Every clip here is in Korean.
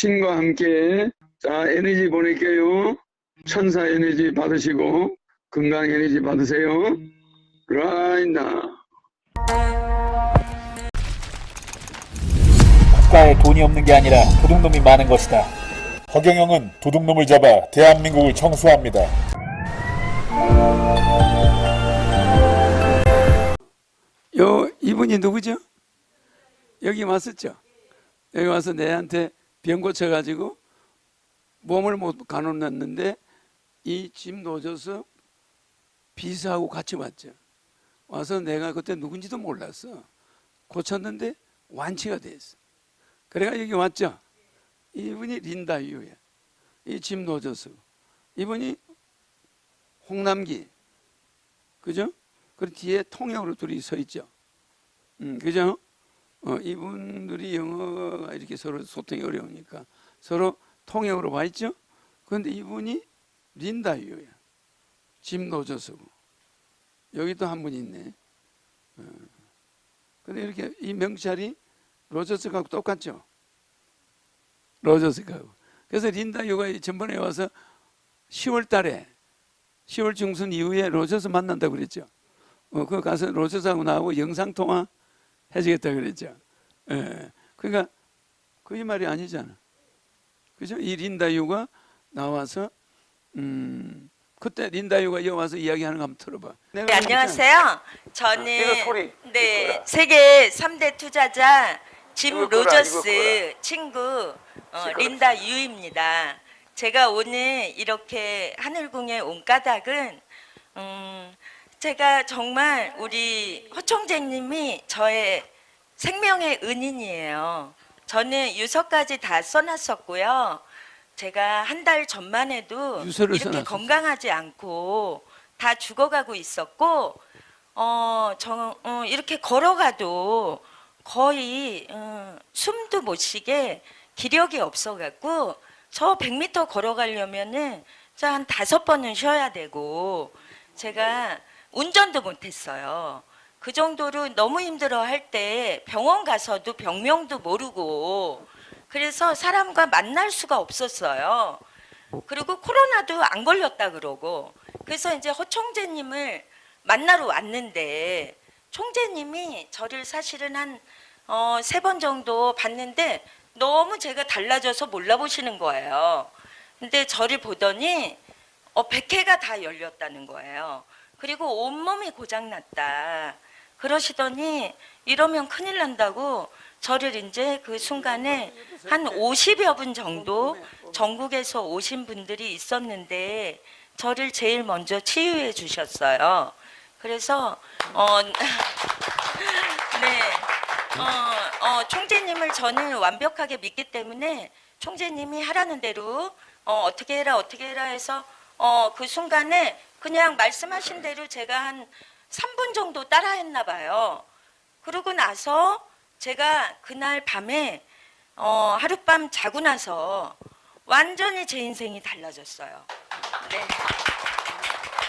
신과 함께 자 에너지 보낼게요. 천사 에너지 받으시고 건강 에너지 받으세요. right now. 국가에 돈이 없는 게 아니라 도둑놈이 많은 것이다. 허경영은 도둑놈을 잡아 대한민국을 청소합니다. 요 이분이 누구죠? 여기 왔었죠. 여기 와서 내한테 병 고쳐가지고 몸을 못 가놓았는데 이집 놓줘서 비서하고 같이 왔죠. 와서 내가 그때 누군지도 몰랐어. 고쳤는데 완치가 됐어. 그래가 여기 왔죠. 이분이 린다 유야. 이집 놓줘서 이분이 홍남기. 그죠? 그 뒤에 통역으로 둘이 서 있죠. 음, 그죠? 어, 이분들이 영어가 이렇게 서로 소통이 어려우니까 서로 통역으로 와 있죠. 그런데 이분이 린다유야. 짐 노저스고 여기도 한 분 있네. 어. 근데 이렇게 이 명찰이 로저스하고 똑같죠. 로저스하고. 그래서 린다유가 전번에 와서 10월 달에 10월 중순 이후에 로저스 만난다고 그랬죠. 어, 그 가서 로저스하고 나하고 영상 통화 해주겠다 그랬죠. 예. 그러니까 그게 말이 아니잖아. 그죠? 이 린다유가 나와서 음 그때 린다유가 여기 와서 이야기하는 거 한번 들어봐. 네, 안녕하세요. 저는 이거 소리. 네. 세계 3대 투자자 짐 이거 로저스 이거 끄라. 친구 어. 린다 유입니다. 제가 오늘 이렇게 하늘궁에 온 까닭은 음, 제가 정말 우리 허총재님이 저의 생명의 은인이에요. 저는 유서까지 다 써놨었고요. 제가 한 달 전만 해도 이렇게 써놨었어요? 건강하지 않고 다 죽어가고 있었고, 어, 저, 어, 이렇게 걸어가도 거의 어, 숨도 못 쉬게 기력이 없어갖고 저 100m 걸어가려면은 자, 한 다섯 번은 쉬어야 되고 제가 운전도 못했어요. 그 정도로 너무 힘들어 할 때 병원 가서도 병명도 모르고 그래서 사람과 만날 수가 없었어요. 그리고 코로나도 안 걸렸다 그러고 그래서 이제 허총재님을 만나러 왔는데 총재님이 저를 사실은 한 어, 세 번 정도 봤는데 너무 제가 달라져서 몰라보시는 거예요. 근데 저를 보더니 어, 백회가 다 열렸다는 거예요. 그리고 온몸이 고장났다. 그러시더니 이러면 큰일 난다고 저를 이제 그 순간에 한 50여 분 정도 전국에서 오신 분들이 있었는데 저를 제일 먼저 치유해 주셨어요. 그래서 어 네. 어, 어, 총재님을 저는 완벽하게 믿기 때문에 총재님이 하라는 대로 어, 어떻게 해라 어떻게 해라 해서 어, 그 순간에 그냥 말씀하신 대로 제가 한 3분 정도 따라 했나 봐요. 그러고 나서 제가 그날 밤에 어, 하룻밤 자고 나서 완전히 제 인생이 달라졌어요. 네.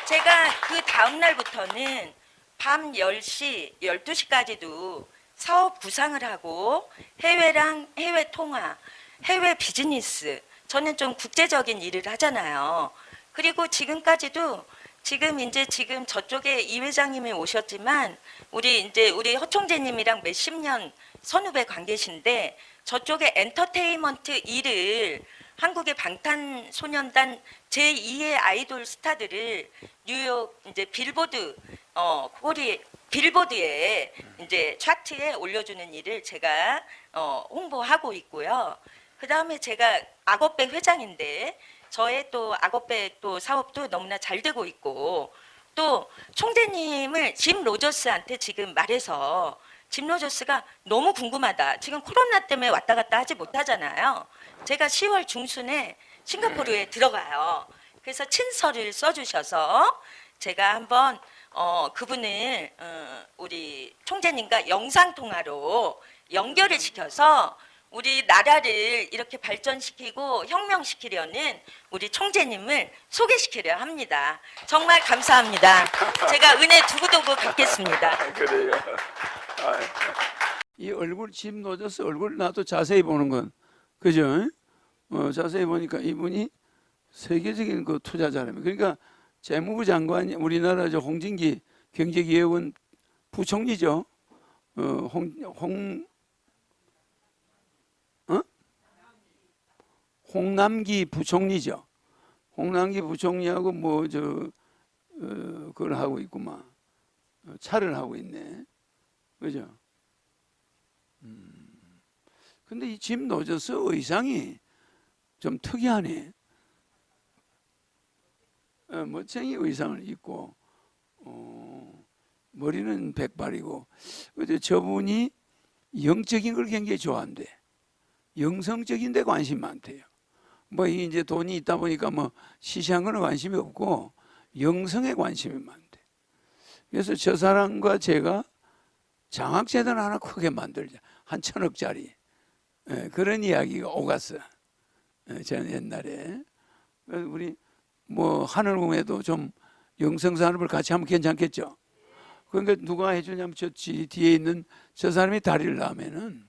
제가 그 다음 날부터는 밤 10시, 12시까지도 사업 구상을 하고 해외랑 해외 통화, 해외 비즈니스, 저는 좀 국제적인 일을 하잖아요. 그리고 지금까지도 지금 이제 지금 저쪽에 이 회장님이 오셨지만 우리 이제 우리 허총재님이랑 몇십 년 선후배 관계신데 저쪽에 엔터테인먼트 일을 한국의 방탄소년단 제2의 아이돌 스타들을 뉴욕 이제 빌보드 어 코리 빌보드에 이제 차트에 올려주는 일을 제가 어 홍보하고 있고요. 그 다음에 제가 악어백 회장인데 저의 또 악어백 또 사업도 너무나 잘 되고 있고 또 총재님을 짐 로저스한테 지금 말해서 짐 로저스가 너무 궁금하다. 지금 코로나 때문에 왔다 갔다 하지 못하잖아요. 제가 10월 중순에 싱가포르에 들어가요. 그래서 친서를 써주셔서 제가 한번 어, 그분을 어, 우리 총재님과 영상 통화로 연결을 시켜서 우리 나라를 이렇게 발전시키고 혁명시키려는 우리 총재님을 소개시키려 합니다. 정말 감사합니다. 제가 은혜 두고두고 갚겠습니다. 그래요. 이 얼굴 집 놓져서 얼굴 나도 자세히 보는 건 그죠? 어, 자세히 보니까 이분이 세계적인 그 투자자라면 그러니까 재무부 장관이 우리나라 저 홍진기 경제기획원 부총리죠. 어, 홍, 홍, 홍남기 부총리죠. 홍남기 부총리하고 뭐저 어, 그걸 하고 있구만. 어, 차를 하고 있네. 그죠? 음. 근데 이짐 노저스 의상이 좀 특이하네. 어, 멋쟁이 의상을 입고 어, 머리는 백발이고 근데 저분이 영적인 걸 굉장히 좋아한대. 영성적인 데 관심 많대요. 뭐이 이제 돈이 있다 보니까 뭐 시시한 거는 관심이 없고 영성에 관심이 많대. 그래서 저 사람과 제가 장학재단 하나 크게 만들자. 한 천억짜리. 예, 그런 이야기가 오갔어. 예, 저는 옛날에. 우리 뭐 하늘궁에도 좀 영성산업을 같이 하면 괜찮겠죠. 그러니까 누가 해주냐면 저 뒤- 뒤에 있는 저 사람이 다리를 나면은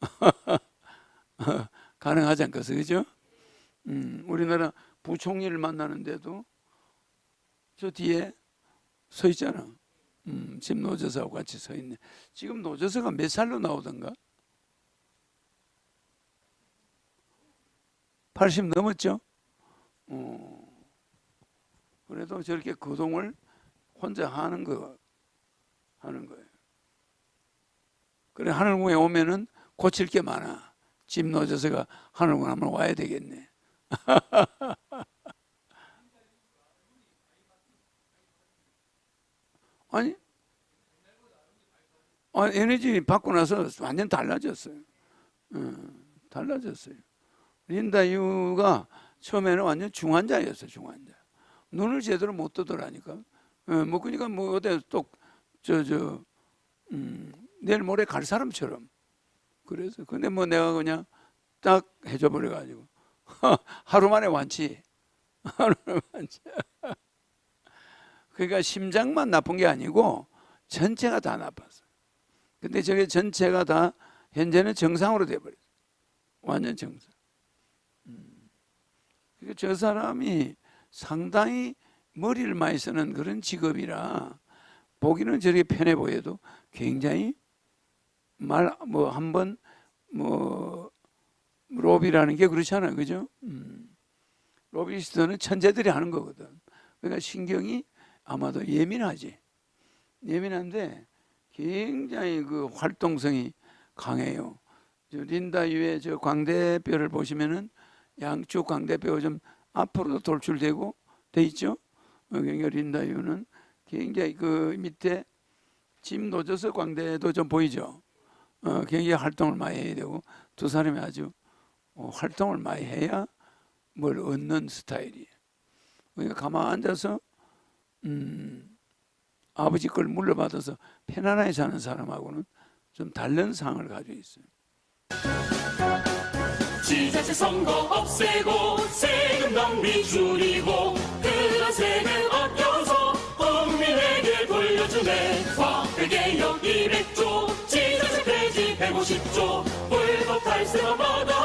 가능하지 않겠어, 그죠? 음, 우리나라 부총리를 만나는데도 저 뒤에 서 있잖아. 음, 지금 노저서하고 같이 서 있네. 지금 노저서가 몇 살로 나오던가? 80 넘었죠? 어, 그래도 저렇게 거동을 혼자 하는 거, 하는 거예요. 그래, 하늘궁에 오면은 고칠 게 많아. 집 노저서가 하늘궁 한번 와야 되겠네. 아니, 아, 에너지 받고 나서 완전 달라졌어요. 어, 달라졌어요. 린다 유가 처음에는 완전 중환자였어, 중환자. 눈을 제대로 못 뜨더라니까. 어, 뭐 그러니까 뭐 어디 또 저 저 음, 내일 모레 갈 사람처럼. 그래서 근데 뭐 내가 그냥 딱 해줘 버려 가지고 하루 만에 완치. 하루 완치. 그러니까 심장만 나쁜 게 아니고 전체가 다 나빴어. 근데 저게 전체가 다 현재는 정상으로 돼 버렸어. 완전 정상. 그러니까 저 사람이 상당히 머리를 많이 쓰는 그런 직업이라 보기는 저렇게 편해 보여도 굉장히 말 뭐 한 번 뭐 로비라는 게 그렇잖아요, 그죠? 음. 로비스트는 천재들이 하는 거거든. 그러니까 신경이 아마도 예민하지. 예민한데 굉장히 그 활동성이 강해요. 저 린다 유의 저 광대뼈를 보시면은 양쪽 광대뼈가 좀 앞으로도 돌출되고 돼 있죠. 어, 그러니까 린다 유는 굉장히 그 밑에 짐 노져서 광대도 좀 보이죠. 어, 굉장히 활동을 많이 해야 되고 두 사람이 아주 어, 활동을 많이 해야 뭘 얻는 스타일이에요. 그러니까 가만 앉아서 음, 아버지 걸 물려받아서 편안하게 사는 사람하고는 좀 다른 상을 가지고 있어요. 지자체 선거 없애고 세금 낭비 줄이고 그런 세금 아껴서 국민에게 돌려주네 화폐개혁 200조 지자체 폐지 150조 불법 탈세만 받아